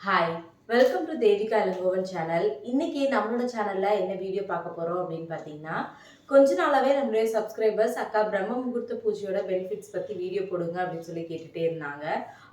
Hi welcome to Devika Ilangovan channel இன்னைக்கு நம்மளோட சேனல்ல என்ன வீடியோ பார்க்க போறோம் அப்படின்னு பார்த்தீங்கன்னா கொஞ்ச நாளாவே நம்மளுடைய சப்ஸ்கிரைபர்ஸ் அக்கா பிரம்ம முகூர்த்த பூஜையோட பெனிஃபிட்ஸ் பத்தி வீடியோ போடுங்க அப்படின்னு சொல்லி கேட்டுட்டே இருந்தாங்க.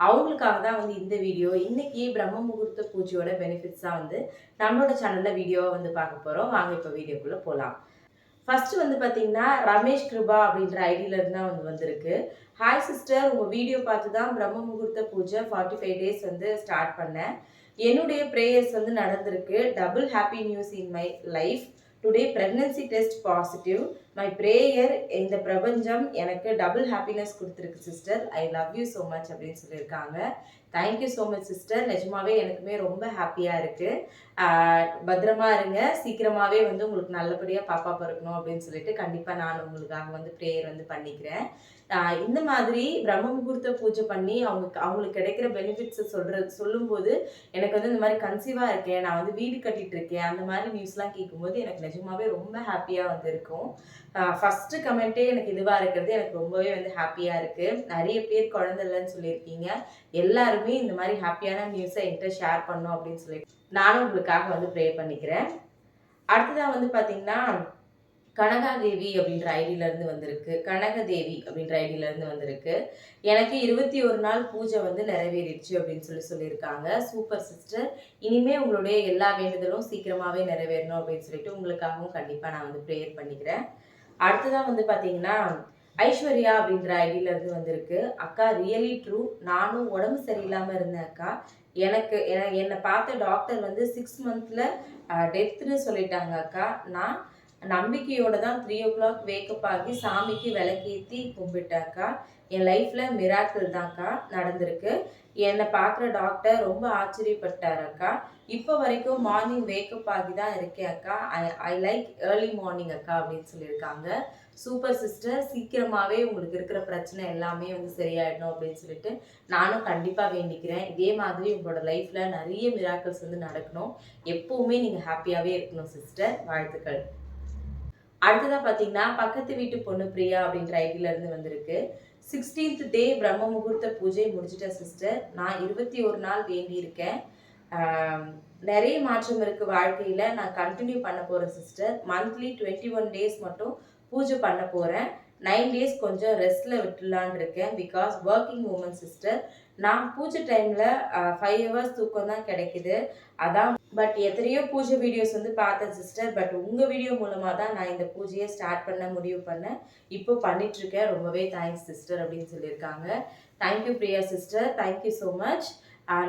அவங்களுக்காக தான் வந்து இந்த வீடியோ இன்னைக்கு பிரம்ம முகூர்த்த பூஜையோட பெனிஃபிட்ஸ் தான் வந்து நம்மளோட சேனல்ல வீடியோவை வந்து பார்க்க போறோம். வாங்க இப்போ வீடியோக்குள்ள போகலாம் ஃபஸ்ட்டு வந்து பார்த்தீங்கன்னா ரமேஷ் கிருபா அப்படின்ற ஐடியிலேருந்து தான் வந்து வந்திருக்கு. ஹாய் சிஸ்டர் உங்கள் வீடியோ பார்த்து தான் பிரம்ம முகூர்த்த பூஜை ஃபார்ட்டி ஃபைவ் டேஸ் வந்து ஸ்டார்ட் பண்ணேன். என்னுடைய ப்ரேயர்ஸ் வந்து நடந்திருக்கு. Double happy news in my life today pregnancy test positive my prayer இந்த பிரபஞ்சம் எனக்கு டபுள் ஹாப்பினஸ் கொடுத்துருக்கு sister I love you so much அப்படின்னு சொல்லியிருக்காங்க. தேங்க்யூ ஸோ மச் சிஸ்டர் நிஜமாவே எனக்குமே ரொம்ப ஹாப்பியாக இருக்குது பத்திரமா இருங்க. சீக்கிரமாகவே வந்து உங்களுக்கு நல்லபடியாக பாப்பா பிறக்கணும் அப்படின்னு சொல்லிட்டு கண்டிப்பாக நான் உங்களுக்காக வந்து ப்ரேயர் வந்து பண்ணிக்கிறேன். இந்த மாதிரி பிரம்ம முகூர்த்த பூஜை பண்ணி அவங்க அவங்களுக்கு கிடைக்கிற பெனிஃபிட்ஸை சொல்கிறது சொல்லும்போது எனக்கு வந்து இந்த மாதிரி கன்சீவாக இருக்கேன் நான் வந்து வீடு கட்டிட்டு இருக்கேன் அந்த மாதிரி நியூஸ்லாம் கேட்கும்போது எனக்கு நிஜமாவே ரொம்ப ஹாப்பியாக வந்து இருக்கும். ஃபர்ஸ்ட் கமெண்ட்டே எனக்கு இதுவாக இருக்கிறது எனக்கு ரொம்பவே வந்து ஹாப்பியாக இருக்கு. நிறைய பேர் குழந்தை இல்லைன்னு சொல்லியிருக்கீங்க. எல்லாருமே இந்த மாதிரி ஹாப்பியான நியூஸை என்கிட்ட ஷேர் பண்ணணும் அப்படின்னு சொல்லி நானும் உங்களுக்காக வந்து ப்ரே பண்ணிக்கிறேன். அடுத்ததாக வந்து பார்த்தீங்கன்னா கனகாதேவி அப்படின்ற ஐடியில இருந்து வந்திருக்கு. கனகதேவி அப்படின்ற ஐடியில இருந்து வந்திருக்கு. எனக்கு இருபத்தி ஒரு நாள் பூஜை வந்து நிறைவேறிடுச்சு அப்படின்னு சொல்லி சொல்லியிருக்காங்க. சூப்பர் சிஸ்டர் இனிமே உங்களுடைய எல்லா வேண்டுதலும் சீக்கிரமாகவே நிறைவேறணும் அப்படின்னு சொல்லிட்டு உங்களுக்காகவும் கண்டிப்பாக நான் வந்து ப்ரேயர் பண்ணிக்கிறேன். அடுத்ததான் வந்து பார்த்தீங்கன்னா ஐஸ்வர்யா அப்படின்ற ஐடியில இருந்து வந்திருக்கு. அக்கா ரியலி ட்ரூ நானும் உடம்பு சரியில்லாமல் இருந்தேன் அக்கா. எனக்கு என்னை பார்த்த டாக்டர் வந்து சிக்ஸ் மந்த்தில் டெத்துன்னு சொல்லிட்டாங்க அக்கா. நான் நம்பிக்கையோட தான் த்ரீ ஓ கிளாக் வேக்கப் ஆகி சாமிக்கு விளக்கேற்றி கும்பிட்டாக்கா. என் லைஃப்பில் மிராக்கிள் தான்க்கா நடந்திருக்கு. என்னை பார்க்குற டாக்டர் ரொம்ப ஆச்சரியப்பட்டார் அக்கா இப்போ வரைக்கும் மார்னிங் வேக்கப் ஆகி தான் இருக்கேன் அக்கா I I like early morning அக்கா அப்படின்னு சொல்லியிருக்காங்க. சூப்பர் சிஸ்டர் சீக்கிரமாகவே உங்களுக்கு இருக்கிற பிரச்சனை எல்லாமே வந்து சரியாயிடணும் அப்படின்னு சொல்லிட்டு நானும் கண்டிப்பாக வேண்டிக்கிறேன். இதே மாதிரி உங்களோட லைஃப்பில் நிறைய மிராக்கிள்ஸ் வந்து நடக்கணும். எப்போவுமே நீங்கள் ஹாப்பியாகவே இருக்கணும் சிஸ்டர் வாழ்த்துக்கள். அடுத்ததாக பார்த்தீங்கன்னா பக்கத்து வீட்டு பொண்ணு பிரியா அப்படின்ற ஐடியில இருந்து வந்திருக்கு. சிக்ஸ்டீன்த் டே பிரம்ம முகூர்த்த பூஜை முடிச்சிட்டேன் சிஸ்டர் நான் இருபத்தி ஒரு நாள் வேண்டியிருக்கேன் நிறைய மாற்றம் இருக்கு வாழ்க்கையில. நான் கண்டினியூ பண்ண போகிறேன் sister monthly twenty one days மட்டும் பூஜை பண்ண போகிறேன் நைன் டேஸ் கொஞ்சம் ரெஸ்ட்டில் விட்டுலான் இருக்கேன். பிகாஸ் ஒர்க்கிங் உமன் சிஸ்டர் நான் பூஜை டைமில் ஃபைவ் ஹவர்ஸ் தூக்கம் தான் கிடைக்குது. அதான் பட் எத்தனையோ பூஜை வீடியோஸ் வந்து பார்த்தேன் சிஸ்டர் பட் உங்கள் வீடியோ மூலமாக தான் நான் இந்த பூஜையை ஸ்டார்ட் பண்ண முடிவு பண்ணேன். இப்போ பண்ணிகிட்ருக்கேன் ரொம்பவே தேங்க்ஸ் சிஸ்டர் அப்படின்னு சொல்லியிருக்காங்க. Thank you Priya sister thank you so much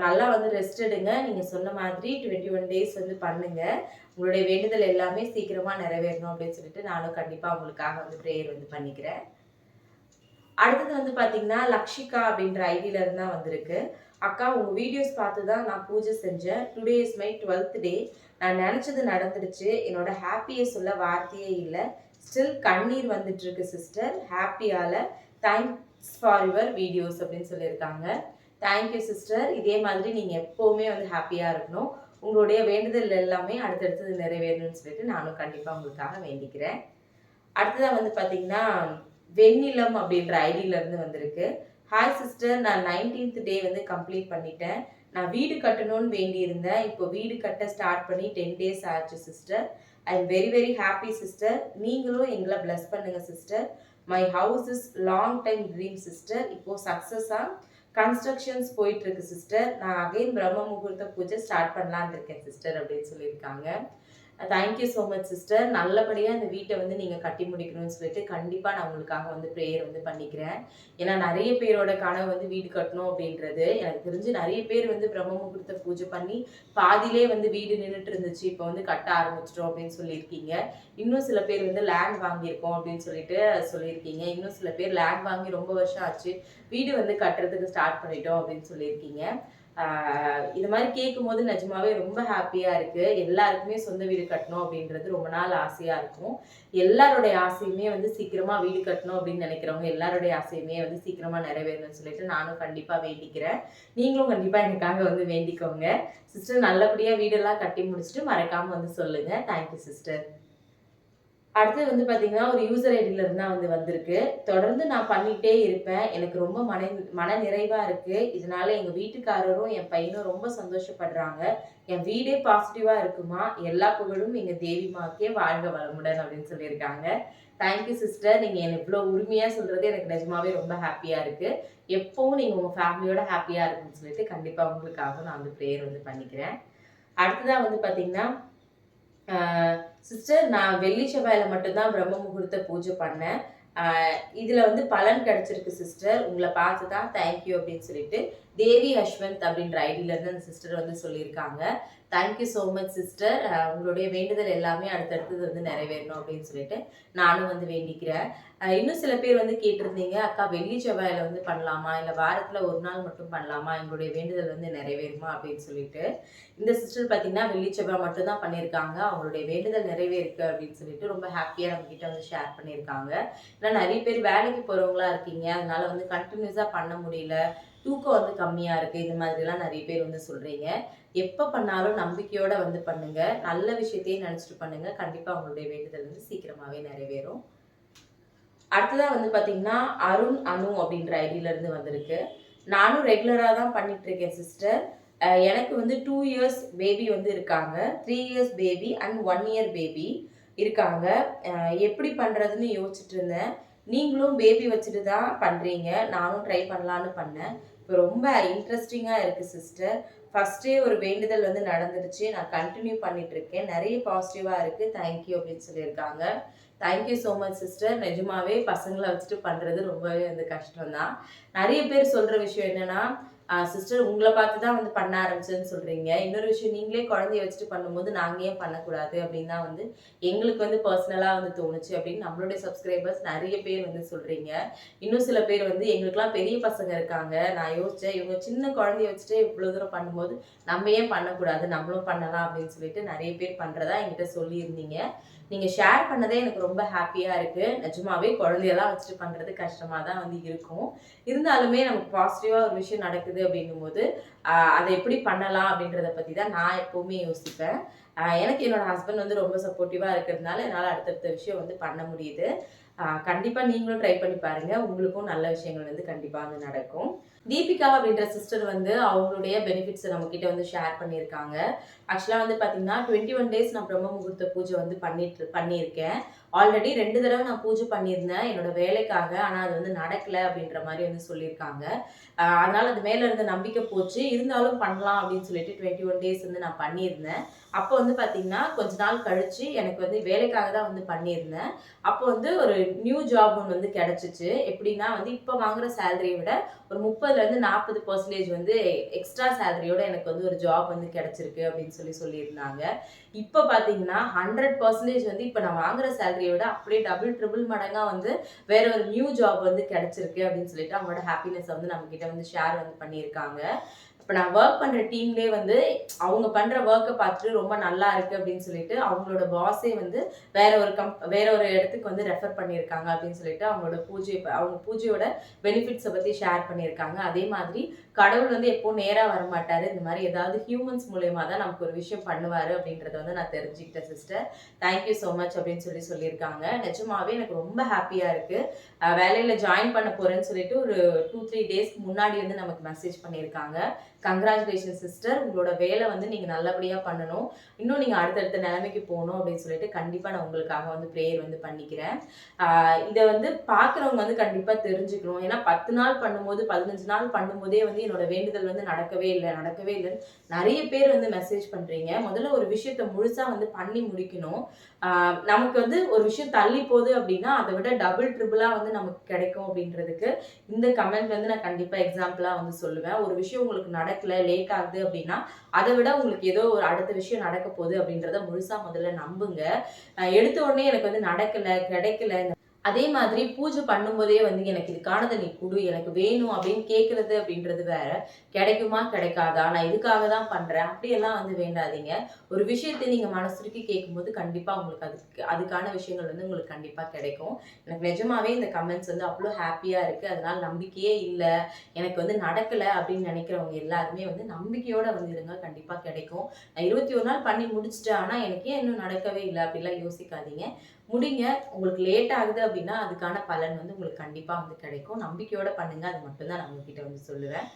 நல்லா வந்து ரெஸ்ட் எடுங்க. நீங்கள் சொன்ன மாதிரி டுவெண்ட்டி ஒன் டேஸ் வந்து பண்ணுங்கள் உங்களுடைய வேண்டுதல் எல்லாமே சீக்கிரமாக நிறைவேறணும் அப்படின்னு சொல்லிட்டு நானும் கண்டிப்பாக உங்களுக்காக வந்து ப்ரேயர் வந்து பண்ணிக்கிறேன். அடுத்தது வந்து பார்த்தீங்கன்னா லக்ஷிகா அப்படின்ற ஐடியில இருந்து தான் வந்திருக்கு. அக்கா உங்கள் வீடியோஸ் பார்த்து தான் நான் பூஜை செஞ்சேன். Today is my twelfth day நான் நினச்சது நடந்துடுச்சு. என்னோட ஹாப்பியை சொல்ல வார்த்தையே இல்லை. ஸ்டில் கண்ணீர் வந்துட்டு இருக்கு சிஸ்டர் ஹாப்பியால் தேங்க்ஸ் ஃபார் யுவர் வீடியோஸ் அப்படின்னு சொல்லியிருக்காங்க. தேங்க்யூ சிஸ்டர் இதே மாதிரி நீங்கள் எப்போவுமே வந்து ஹாப்பியாக இருக்கணும். உங்களுடைய வேண்டுதல் எல்லாமே அடுத்தடுத்தது நிறைவேறணும்னு சொல்லிட்டு நானும் கண்டிப்பாக உங்களுக்காக வேண்டிக்கிறேன். அடுத்ததாக வந்து பார்த்தீங்கன்னா வெண்ணிலம் அப்படின்ற ஐடியில இருந்து வந்திருக்கு. ஹாய் சிஸ்டர் நான் நைன்டீன்த் டே வந்து கம்ப்ளீட் பண்ணிட்டேன். நான் வீடு கட்டணும்னு வேண்டியிருந்தேன். இப்போ வீடு கட்ட ஸ்டார்ட் பண்ணி டென் டேஸ் ஆச்சு sister I am very very happy sister நீங்களும் எங்களை பிளஸ் பண்ணுங்கள் sister my house is long time dream sister இப்போது சக்ஸஸாக கன்ஸ்ட்ரக்ஷன்ஸ் போயிட்டு இருக்கு சிஸ்டர் நான் அகைன் பிரம்ம முகூர்த்த பூஜை ஸ்டார்ட் பண்ணலான் இருக்கேன் சிஸ்டர் அப்படின்னு சொல்லியிருக்காங்க. தேங்க்யூ ஸோ மச் சிஸ்டர் நல்லபடியாக இந்த வீட்டை வந்து நீங்கள் கட்டி முடிக்கணும்னு சொல்லிட்டு கண்டிப்பாக நான் உங்களுக்காக வந்து ப்ரேயர் வந்து பண்ணிக்கிறேன். ஏன்னா நிறைய பேரோட கனவு வந்து வீடு கட்டணும் அப்படின்றது. எனக்கு தெரிஞ்சு நிறைய பேர் வந்து பிரம்ம முகூர்த்த பூஜை பண்ணி பாதியிலே வந்து வீடு நின்றுட்டு இருந்துச்சு இப்போ வந்து கட்ட ஆரம்பிச்சிட்டோம் அப்படின்னு சொல்லியிருக்கீங்க. இன்னும் சில பேர் வந்து லேண்ட் வாங்கியிருக்கோம் அப்படின்னு சொல்லிட்டு சொல்லியிருக்கீங்க. இன்னும் சில பேர் லேண்ட் வாங்கி ரொம்ப வருஷம் ஆச்சு. வீடு வந்து கட்டுறதுக்கு ஸ்டார்ட் பண்ணிட்டோம் அப்படின்னு சொல்லியிருக்கீங்க. இது மாதிரி கேட்கும்போது நிஜமாவே ரொம்ப ஹாப்பியாக இருக்குது எல்லாருக்குமே சொந்த வீடு கட்டணும் அப்படின்றது ரொம்ப நாள் ஆசையாக இருக்கும். எல்லாருடைய ஆசையுமே வந்து சீக்கிரமாக வீடு கட்டணும் அப்படின்னு நினைக்கிறவங்க எல்லாருடைய ஆசையுமே வந்து சீக்கிரமாக நிறைவேறணும்னு சொல்லிட்டு நானும் கண்டிப்பாக வேண்டிக்கிறேன். நீங்களும் கண்டிப்பாக எனக்காக வந்து வேண்டிக்கோங்க. சிஸ்டர் நல்லபடியாக வீடெல்லாம் கட்டி முடிச்சுட்டு மறக்காமல் வந்து சொல்லுங்கள் தேங்க்யூ சிஸ்டர் அடுத்து வந்து பார்த்தீங்கன்னா, ஒரு யூசர் ஐடில இருந்து தான் வந்து வந்திருக்கு. தொடர்ந்து நான் பண்ணிகிட்டே இருப்பேன். எனக்கு ரொம்ப மன மன நிறைவாக இருக்குது இதனால எங்கள் வீட்டுக்காரரும், என் பையனும் ரொம்ப சந்தோஷப்படுறாங்க. என் வீடே பாசிட்டிவாக இருக்குமா, எல்லா புகழும் எங்கள் தேவிமாக்கே வாழ்க வளமுடன் அப்படின்னு சொல்லியிருக்காங்க. Thank you sister. நீங்கள் எனக்கு இவ்வளோ உரிமையாக சொல்கிறது எனக்கு நிஜமாவே ரொம்ப ஹாப்பியாக இருக்குது எப்போவும் நீங்கள் உங்கள் ஃபேமிலியோட ஹாப்பியாக இருக்குன்னு சொல்லிட்டு கண்டிப்பாக உங்களுக்காக நான் வந்து ப்ரேயர் வந்து பண்ணிக்கிறேன். அடுத்ததாக வந்து பார்த்தீங்கன்னா, சிஸ்டர் நான் வெள்ளி செவ்வாயில் மட்டும் தான் பிரம்ம முகூர்த்த பூஜை பண்ணேன். இதில் இதுல வந்து பலன் கிடைச்சிருக்கு சிஸ்டர். உங்களை பார்த்து தான் தேங்க் யூ அப்படின்னு சொல்லிட்டு தேவி அஸ்வந்த் அப்படின்ற ஐடியிலேருந்து இருந்து அந்த சிஸ்டர் வந்து சொல்லியிருக்காங்க. Thank you so much sister. உங்களுடைய வேண்டுதல் எல்லாமே அடுத்தடுத்தது வந்து நிறைவேறணும் அப்படின்னு சொல்லிட்டு நானும் வந்து வேண்டிக்கிறேன். இன்னும் சில பேர் வந்து கேட்டிருந்தீங்க, அக்கா வெள்ளி செவ்வாயில வந்து பண்ணலாமா? இல்லை வாரத்தில் ஒரு நாள் மட்டும் பண்ணலாமா? எங்களுடைய வேண்டுதல் வந்து நிறைவேறுமா? அப்படின்னு சொல்லிட்டு. இந்த சிஸ்டர் பார்த்தீங்கன்னா, வெள்ளி செவ்வாய் மட்டும் தான் பண்ணியிருக்காங்க. அவங்களுடைய வேண்டுதல் நிறைவேறுக்கு அப்படின்னு சொல்லிட்டு ரொம்ப ஹேப்பியா நம்மகிட்ட வந்து ஷேர் பண்ணியிருக்காங்க. ஏன்னா நிறைய பேர் வேலைக்கு போகிறவங்களா இருக்கீங்க. அதனால வந்து கண்டினியூஸாக பண்ண முடியல. தூக்கம் வந்து கம்மியாக இருக்குது இந்த மாதிரிலாம் நிறைய பேர் வந்து சொல்கிறீங்க எப்போ பண்ணாலும் நம்பிக்கையோடு வந்து பண்ணுங்கள் நல்ல விஷயத்தையே நினச்சிட்டு பண்ணுங்கள் கண்டிப்பாக உங்களுடைய வேண்டுதல் வந்து சீக்கிரமாகவே நிறைவேறும். அடுத்ததாக வந்து பார்த்தீங்கன்னா, அருண் அனு அப்படின்ற ஐடியிலேருந்து வந்திருக்கு. நானும் ரெகுலராக தான் பண்ணிகிட்ருக்கேன் இருக்கேன் சிஸ்டர். எனக்கு வந்து டூ இயர்ஸ் பேபி வந்து இருக்காங்க. Three years baby and one year baby இருக்காங்க. எப்படி பண்ணுறதுன்னு யோசிச்சுட்டு இருந்தேன். நீங்களும் பேபி வச்சுட்டு தான் பண்ணுறீங்க நானும் ட்ரை பண்ணலான்னு பண்ணேன். இப்ப ரொம்ப இன்ட்ரெஸ்டிங்காக இருக்குது சிஸ்டர். ஃபஸ்ட்டே ஒரு வேண்டுதல் வந்து நடந்துருச்சு. நான் கண்டினியூ பண்ணிகிட்ருக்கேன் நிறைய பாசிட்டிவாக இருக்குது தேங்க்யூ தேங்க் யூ அப்படின்னு சொல்லியிருக்காங்க. Thank you so much sister. நிஜமாவே பசங்களை வச்சுட்டு பண்ணுறது ரொம்பவே வந்து கஷ்டம் தான். பேர் சொல்கிற விஷயம் என்னன்னா, சிஸ்டர் உங்களை பார்த்து தான் வந்து பண்ண ஆரம்பிச்சதுன்னு சொல்கிறீங்க இன்னொரு விஷயம் நீங்களே குழந்தைய வச்சுட்டு பண்ணும்போது நாங்கள் ஏன் பண்ணக்கூடாது அப்படின்னு தான் வந்து எங்களுக்கு வந்து பர்சனலாக வந்து தோணுச்சு அப்படின்னு நம்மளுடைய சப்ஸ்கிரைபர்ஸ் நிறைய பேர் வந்து சொல்கிறீங்க இன்னும் சில பேர் வந்து எங்களுக்கெல்லாம் பெரிய பசங்க இருக்காங்க. நான் யோசித்தேன் இவங்க சின்ன குழந்தைய வச்சுட்டு இவ்வளோ தூரம் பண்ணும்போது, நம்ம ஏன் பண்ணக்கூடாது? நம்மளும் பண்ணலாம் அப்படின்னு சொல்லிட்டு நிறைய பேர் பண்ணுறதா என்கிட்ட சொல்லியிருந்தீங்க. நீங்க ஷேர் பண்ணதே எனக்கு ரொம்ப ஹாப்பியாக இருக்கு. நிஜமாவே குழந்தையெல்லாம் வச்சுட்டு பண்றது கஷ்டமா தான் வந்து இருக்கும். இருந்தாலுமே நமக்கு பாசிட்டிவா ஒரு விஷயம் நடக்குது அப்படிங்கும்போது, அதை எப்படி பண்ணலாம் அப்படின்றத பத்தி தான் நான் எப்பவுமே யோசிப்பேன். எனக்கு என்னோட ஹஸ்பண்ட் வந்து ரொம்ப சப்போர்ட்டிவாக இருக்கிறதுனால, என்னால் அடுத்தடுத்த விஷயம் வந்து பண்ண முடியுது. கண்டிப்பாக நீங்களும் ட்ரை பண்ணி பாருங்கள் உங்களுக்கும் நல்ல விஷயங்கள் வந்து கண்டிப்பாக வந்து நடக்கும். தீபிகா அப்படின்ற சிஸ்டர் வந்து அவங்களுடைய பெனிஃபிட்ஸை நம்மக்கிட்ட வந்து ஷேர் பண்ணியிருக்காங்க. ஆக்சுவலாக வந்து பார்த்தீங்கன்னா, 21 டேஸ் நான் பிரம்ம முகூர்த்த பூஜை வந்து பண்ணிட்டு பண்ணியிருக்கேன். ஆல்ரெடி ரெண்டு தடவை நான் பூஜை பண்ணியிருந்தேன். என்னோட வேலைக்காக. ஆனால் அது வந்து நடக்கலை அப்படின்ற மாதிரி வந்து சொல்லியிருக்காங்க. அதனால் அது மேலே இருந்த நம்பிக்கை போச்சு. இருந்தாலும் பண்ணலாம் அப்படின்னு சொல்லிட்டு 21 டேஸ் வந்து நான் பண்ணியிருந்தேன். அப்போ வந்து பார்த்தீங்கன்னா, கொஞ்ச நாள் கழித்து எனக்கு வந்து வேலைக்காக தான் வந்து பண்ணியிருந்தேன். அப்போ வந்து ஒரு நியூ ஜாப் ஒன்று வந்து கிடச்சிச்சு எப்படின்னா வந்து இப்போ வாங்குற சேலரியை விட ஒரு 30லருந்து 40% வந்து எக்ஸ்ட்ரா சேலரியோட எனக்கு வந்து ஒரு ஜாப் வந்து கிடச்சிருக்கு அப்படின்னு சொல்லி சொல்லியிருந்தாங்க. இப்போ பார்த்தீங்கன்னா, 100% வந்து இப்போ நான் வாங்குற சேலரிய விட அப்படியே டபுள், ட்ரிபிள் மடங்கா வந்து வேற ஒரு நியூ ஜாப் வந்து கிடைச்சிருக்கு அப்படின்னு சொல்லிட்டு அவங்களோட ஹாப்பினஸ் வந்து நம்ம கிட்ட வந்து ஷேர் வந்து பண்ணியிருக்காங்க. இப்போ நான் ஒர்க் பண்ணுற டீம்லேயே வந்து அவங்க பண்ணுற ஒர்க்கை பார்த்துட்டு ரொம்ப நல்லா இருக்குது அப்படின்னு சொல்லிட்டு அவங்களோட பாஸே வந்து வேற ஒரு கம்ப் வேற ஒரு இடத்துக்கு வந்து ரெஃபர் பண்ணியிருக்காங்க அப்படின்னு சொல்லிட்டு அவங்களோட பூஜை அவங்க பூஜையோட பெனிஃபிட்ஸை பற்றி ஷேர் பண்ணியிருக்காங்க. அதே மாதிரி கடவுள் வந்து எப்போ நேராக வரமாட்டார் இந்த மாதிரி ஏதாவது ஹியூமன்ஸ் மூலயமா தான் நமக்கு ஒரு விஷயம் பண்ணுவார் அப்படின்றத வந்து நான் தெரிஞ்சுக்கிட்டேன் sister. Thank you so much அப்படின்னு சொல்லி சொல்லியிருக்காங்க. நிஜமாவே எனக்கு ரொம்ப ஹாப்பியாக இருக்குது வேலையில் ஜாயின் பண்ண போகிறேன்னு சொல்லிட்டு ஒரு 2, 3 டேஸ்க்கு முன்னாடி வந்து நமக்கு மெசேஜ் பண்ணியிருக்காங்க. Congratulation sister. உங்களோட வேலை வந்து நீங்கள் நல்லபடியாக பண்ணணும். இன்னும் நீங்கள் அடுத்தடுத்த நிலைமைக்கு போகணும் அப்படின்னு சொல்லிட்டு கண்டிப்பாக நான் உங்களுக்காக வந்து ப்ரேயர் வந்து பண்ணிக்கிறேன். இதை வந்து பார்க்குறவங்க வந்து கண்டிப்பாக தெரிஞ்சுக்கணும். ஏன்னா 10 நாள் பண்ணும்போது, 15 நாள் பண்ணும்போதே வந்து என்னோட வேண்டுதல் வந்து நடக்கவே இல்லை நடக்கவே இல்லைன்னு நிறைய பேர் வந்து மெசேஜ் பண்ணுறீங்க முதல்ல ஒரு விஷயத்த முழுசா வந்து பண்ணி முடிக்கணும். நமக்கு வந்து ஒரு விஷயம் தள்ளி போகுது அப்படின்னா, அதை விட டபுள், ட்ரிபிளாக வந்து நமக்கு கிடைக்கும் அப்படின்றதுக்கு இந்த கமெண்ட் வந்து நான் கண்டிப்பாக எக்ஸாம்பிளாக வந்து சொல்லுவேன். ஒரு விஷயம் உங்களுக்கு நடக்கல, லேட் ஆகுது அப்படின்னா, அதை விட உங்களுக்கு ஏதோ ஒரு அடுத்த விஷயம் நடக்க போகுது அப்படின்றத முழுசா முதல்ல நம்புங்க. எடுத்த உடனே எனக்கு வந்து நடக்கல, கிடைக்கல அதே மாதிரி பூஜை பண்ணும்போதே வந்து எனக்கு இதுக்கானதை நீ குடு, எனக்கு வேணும் அப்படின்னு கேட்கறது அப்படின்றது வேற. கிடைக்குமா? கிடைக்காதா? நான் இதுக்காக தான் பண்றேன். அப்படியெல்லாம் வந்து வேண்டாதீங்க. ஒரு விஷயத்தை நீங்க மனசுருக்கி கேட்கும்போது கண்டிப்பா உங்களுக்கு அதுக்கு அதுக்கான விஷயங்கள் வந்து உங்களுக்கு கண்டிப்பா கிடைக்கும். எனக்கு நிஜமாவே இந்த கமெண்ட்ஸ் வந்து அவ்வளோ ஹாப்பியாக இருக்கு. அதனால நம்பிக்கையே இல்லை எனக்கு வந்து நடக்கல அப்படின்னு நினைக்கிறவங்க எல்லாருமே வந்து நம்பிக்கையோட வந்து இருங்க. கண்டிப்பா கிடைக்கும். நான் 21 நாள் பண்ணி முடிச்சுட்டேன். ஆனா எனக்கு ஏன் இன்னும் நடக்கவே இல்லை அப்படிலாம் யோசிக்காதீங்க. முடிங்க. உங்களுக்கு லேட் ஆகுது அப்படின்னா அதுக்கான பலன் வந்து உங்களுக்கு கண்டிப்பாக வந்து கிடைக்கும். நம்பிக்கையோட பண்ணுங்க. அது மட்டும்தான் நான் உங்ககிட்ட வந்து சொல்லுவேன்.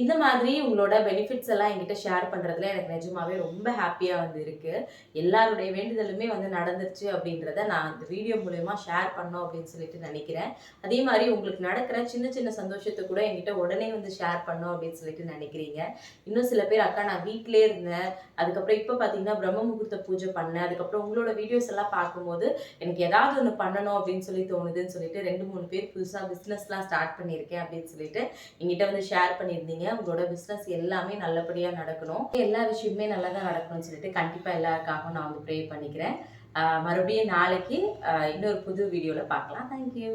இந்த மாதிரி உங்களோட பெனிஃபிட்ஸ் எல்லாம் என்கிட்ட ஷேர் பண்ணுறதுல எனக்கு நிஜமாவே ரொம்ப ஹாப்பியாக வந்து இருக்குது எல்லாருடைய வேண்டுதலுமே வந்து நடந்துருச்சு அப்படின்றத நான் அந்த வீடியோ மூலயமா ஷேர் பண்ணோம் அப்படின்னு சொல்லிட்டு நினைக்கிறேன். அதே மாதிரி உங்களுக்கு நடக்கிற சின்ன சின்ன சந்தோஷத்தை கூட என்கிட்ட உடனே வந்து ஷேர் பண்ணோம் அப்படின்னு சொல்லிட்டு நினைக்கிறீங்க. இன்னும் சில பேர் அக்கா நான் வீட்டிலே இருந்தேன். அதுக்கப்புறம் இப்போ பார்த்தீங்கன்னா பிரம்ம முகூர்த்த பூஜை பண்ணேன். அதுக்கப்புறம் உங்களோட வீடியோஸ் எல்லாம் பார்க்கும்போது எனக்கு ஏதாவது ஒன்று பண்ணணும் அப்படின்னு சொல்லி தோணுதுன்னு சொல்லிட்டு ரெண்டு மூணு பேர் புதுசாக பிஸ்னஸ்லாம் ஸ்டார்ட் பண்ணியிருக்கேன் அப்படின்னு சொல்லிட்டு எங்கிட்ட வந்து ஷேர் ஷேர் பண்ணியிருந்தீங்க. உங்களோட பிஸ்னஸ் எல்லாமே நல்லபடியாக நடக்கணும். எல்லா விஷயமுமே நல்லா தான் நடக்கணும்னு சொல்லிட்டு கண்டிப்பாக எல்லாருக்காகவும் நான் வந்து ப்ரே பண்ணிக்கிறேன். ஆஹ் மறுபடியும் நாளைக்கு ஆஹ் இன்னொரு புது வீடியோவில் பார்க்கலாம். தேங்க்யூ